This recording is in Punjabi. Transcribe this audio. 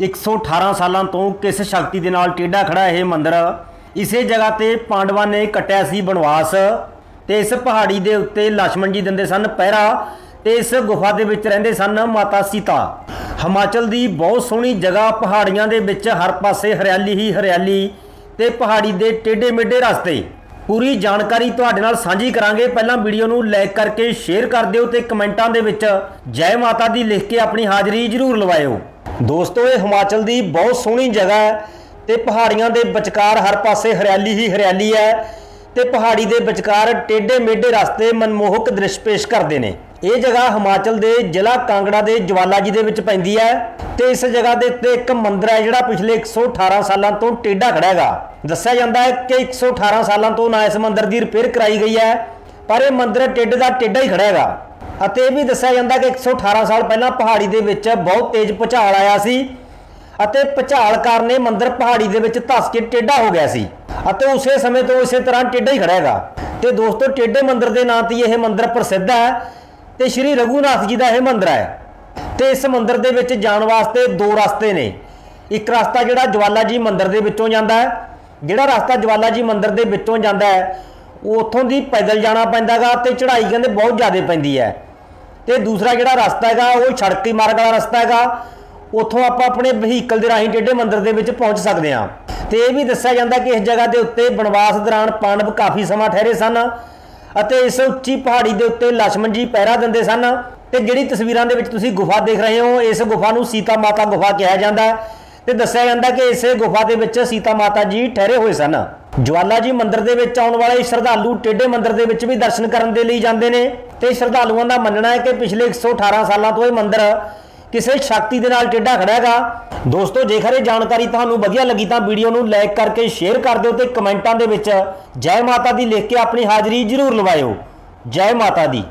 118 ਸਾਲਾਂ ਤੋਂ ਕਿਸ ਸ਼ਕਤੀ ਦੇ ਨਾਲ ਟੇਢਾ ਖੜਾ ਇਹ ਮੰਦਿਰ? ਇਸੇ ਜਗ੍ਹਾ ਤੇ ਪਾਂਡਵਾਂ ਨੇ ਕਟਿਆ ਸੀ ਬਨਵਾਸ ਤੇ ਇਸ ਪਹਾੜੀ ਦੇ ਉੱਤੇ ਲక్ష్మణ ਜੀ ਦਿੰਦੇ ਸਨ ਪਹਿਰਾ ਤੇ ਇਸ ਗੁਫਾ ਦੇ ਵਿੱਚ ਰਹਿੰਦੇ ਸਨ ਮਾਤਾ ਸੀਤਾ। ਹਿਮਾਚਲ ਦੀ ਬਹੁਤ ਸੋਹਣੀ ਜਗ੍ਹਾ ਪਹਾੜੀਆਂ ਦੇ ਵਿੱਚ ਹਰ ਪਾਸੇ ਹਰਿਆਲੀ ਹੀ ਹਰਿਆਲੀ ਤੇ ਪਹਾੜੀ ਦੇ ਟੇਢੇ ਮੇਢੇ ਰਸਤੇ। ਪੂਰੀ ਜਾਣਕਾਰੀ ਤੁਹਾਡੇ ਨਾਲ ਸਾਂਝੀ ਕਰਾਂਗੇ। ਪਹਿਲਾਂ ਵੀਡੀਓ ਨੂੰ ਲਾਈਕ ਕਰਕੇ ਸ਼ੇਅਰ ਕਰ ਦਿਓ ਤੇ ਕਮੈਂਟਾਂ ਦੇ ਵਿੱਚ ਜੈ ਮਾਤਾ ਦੀ ਲਿਖ ਕੇ ਆਪਣੀ ਹਾਜ਼ਰੀ ਜ਼ਰੂਰ ਲਵਾਇਓ। ਦੋਸਤੋ, ਇਹ ਹਿਮਾਚਲ ਦੀ ਬਹੁਤ ਸੋਹਣੀ ਜਗ੍ਹਾ ਹੈ ਤੇ ਪਹਾੜੀਆਂ ਦੇ ਵਿਚਕਾਰ ਹਰ ਪਾਸੇ ਹਰਿਆਲੀ ਹੀ ਹਰਿਆਲੀ ਹੈ ਤੇ ਪਹਾੜੀ ਦੇ ਵਿਚਕਾਰ ਟੇਢੇ ਮੇਢੇ ਰਸਤੇ ਮਨਮੋਹਕ ਦ੍ਰਿਸ਼ ਪੇਸ਼ ਕਰਦੇ ਨੇ। ਇਹ ਜਗ੍ਹਾ ਹਿਮਾਚਲ ਦੇ ਜ਼ਿਲ੍ਹਾ ਕਾਂਗੜਾ ਦੇ ਜਵਾਲਾ ਜੀ ਦੇ ਵਿੱਚ ਪੈਂਦੀ ਹੈ ਤੇ ਇਸ ਜਗ੍ਹਾ ਦੇ ਉੱਤੇ ਇੱਕ ਮੰਦਿਰ ਹੈ ਜਿਹੜਾ ਪਿਛਲੇ 118 ਸਾਲਾਂ ਤੋਂ ਟੇਢਾ ਖੜਾ ਹੈਗਾ। ਦੱਸਿਆ ਜਾਂਦਾ ਹੈ ਕਿ 118 ਸਾਲਾਂ ਤੋਂ ਨਾ ਇਸ ਮੰਦਿਰ ਦੀ ਰਿਪੇਅਰ ਕਰਾਈ ਗਈ ਹੈ, ਪਰ ਇਹ ਮੰਦਿਰ ਟੇਢੇ ਦਾ ਟੇਢਾ ਹੀ ਖੜਾ ਹੈਗਾ। ਅਤੇ ਇਹ ਵੀ ਦੱਸਿਆ ਜਾਂਦਾ ਕਿ 118 ਸਾਲ ਪਹਿਲਾਂ ਪਹਾੜੀ ਦੇ ਵਿੱਚ ਬਹੁਤ ਤੇਜ਼ ਭੁਚਾਲ ਆਇਆ ਸੀ ਅਤੇ ਭੁਚਾਲ ਕਾਰਨ ਇਹ ਮੰਦਿਰ ਪਹਾੜੀ ਦੇ ਵਿੱਚ ਧੱਸ ਕੇ ਟੇਢਾ ਹੋ ਗਿਆ ਸੀ ਅਤੇ ਉਸੇ ਸਮੇਂ ਤੋਂ ਇਸੇ ਤਰ੍ਹਾਂ ਟੇਢਾ ਹੀ ਖੜਾ ਹੈਗਾ। ਤੇ ਦੋਸਤੋ, ਟੇਢੇ ਮੰਦਿਰ ਦੇ ਨਾਂ ਤੇ ਇਹ ਮੰਦਿਰ ਪ੍ਰਸਿੱਧ ਹੈ ਤੇ ਸ਼੍ਰੀ ਰਘੂਨਾਥ ਜੀ ਦਾ ਇਹ ਮੰਦਿਰ ਹੈ। ਤੇ ਇਸ ਮੰਦਿਰ ਦੇ ਵਿੱਚ ਜਾਣ ਵਾਸਤੇ ਦੋ ਰਸਤੇ ਨੇ। ਇੱਕ ਰਸਤਾ ਜਿਹੜਾ ਜਵਾਲਾ ਜੀ ਮੰਦਿਰ ਦੇ ਵਿੱਚੋਂ ਜਾਂਦਾ ਹੈ, ਜਿਹੜਾ ਰਸਤਾ ਜਵਾਲਾ ਜੀ ਮੰਦਿਰ ਦੇ ਵਿੱਚੋਂ ਜਾਂਦਾ ਹੈ, ਉਹ ਉੱਥੋਂ ਦੀ ਪੈਦਲ ਜਾਣਾ ਪੈਂਦਾਗਾ ਤੇ ਚੜ੍ਹਾਈ ਕਹਿੰਦੇ ਬਹੁਤ ਜ਼ਿਆਦਾ ਪੈਂਦੀ ਹੈ। ਤੇ ਦੂਸਰਾ ਜਿਹੜਾ ਰਸਤਾ ਹੈਗਾ, ਉਹ ਛੜਕੀ ਮਾਰਗ ਵਾਲਾ ਰਸਤਾ ਹੈਗਾ। ਉੱਥੋਂ ਆਪਾਂ ਆਪਣੇ ਵਹੀਕਲ ਦੇ ਰਾਹੀਂ ਟੇਡੇ ਮੰਦਰ ਦੇ ਵਿੱਚ ਪਹੁੰਚ ਸਕਦੇ ਹਾਂ। ਤੇ ਇਹ ਵੀ ਦੱਸਿਆ ਜਾਂਦਾ ਕਿ ਇਸ ਜਗ੍ਹਾ ਦੇ ਉੱਤੇ ਬਨਵਾਸ ਦੌਰਾਨ ਪਾਂਡਵ ਕਾਫੀ ਸਮਾਂ ਠਹਿਰੇ ਸਨ ਅਤੇ ਇਸ ਉੱਚੀ ਪਹਾੜੀ ਦੇ ਉੱਤੇ ਲక్ష్మణ ਜੀ ਪਹਿਰਾ ਦਿੰਦੇ ਸਨ। ਤੇ ਜਿਹੜੀ ਤਸਵੀਰਾਂ ਦੇ ਵਿੱਚ ਤੁਸੀਂ ਗੁਫਾ ਦੇਖ ਰਹੇ ਹੋ, ਇਸ ਗੁਫਾ ਨੂੰ ਸੀਤਾ ਮਾਤਾ ਗੁਫਾ ਕਿਹਾ ਜਾਂਦਾ ਤੇ ਦੱਸਿਆ ਜਾਂਦਾ ਕਿ ਇਸੇ ਗੁਫਾ ਦੇ ਵਿੱਚ ਸੀਤਾ ਮਾਤਾ ਜੀ ਠਹਿਰੇ ਹੋਏ ਸਨ। ਜਵਾਲਾ ਜੀ ਮੰਦਿਰ ਦੇ ਵਿੱਚ ਆਉਣ ਵਾਲੇ ਸ਼ਰਧਾਲੂ ਟੇਢੇ ਮੰਦਿਰ ਦੇ ਵਿੱਚ ਵੀ ਦਰਸ਼ਨ ਕਰਨ ਦੇ ਲਈ ਜਾਂਦੇ ਨੇ ਤੇ ਸ਼ਰਧਾਲੂਆਂ ਦਾ ਮੰਨਣਾ ਹੈ ਕਿ ਪਿਛਲੇ 118 ਸਾਲਾਂ ਤੋਂ ਇਹ ਮੰਦਿਰ ਕਿਸੇ ਸ਼ਕਤੀ ਦੇ ਨਾਲ ਟੇਢਾ ਖੜਾ ਹੈਗਾ। ਦੋਸਤੋ, ਜੇਕਰ ਇਹ ਜਾਣਕਾਰੀ ਤੁਹਾਨੂੰ ਵਧੀਆ ਲੱਗੀ ਤਾਂ ਵੀਡੀਓ ਨੂੰ ਲਾਈਕ ਕਰਕੇ ਸ਼ੇਅਰ ਕਰ ਦਿਓ ਤੇ ਕਮੈਂਟਾਂ ਦੇ ਵਿੱਚ ਜੈ ਮਾਤਾ ਦੀ ਲਿਖ ਕੇ ਆਪਣੀ ਹਾਜ਼ਰੀ ਜ਼ਰੂਰ ਲਵਾਇਓ। ਜੈ ਮਾਤਾ ਦੀ।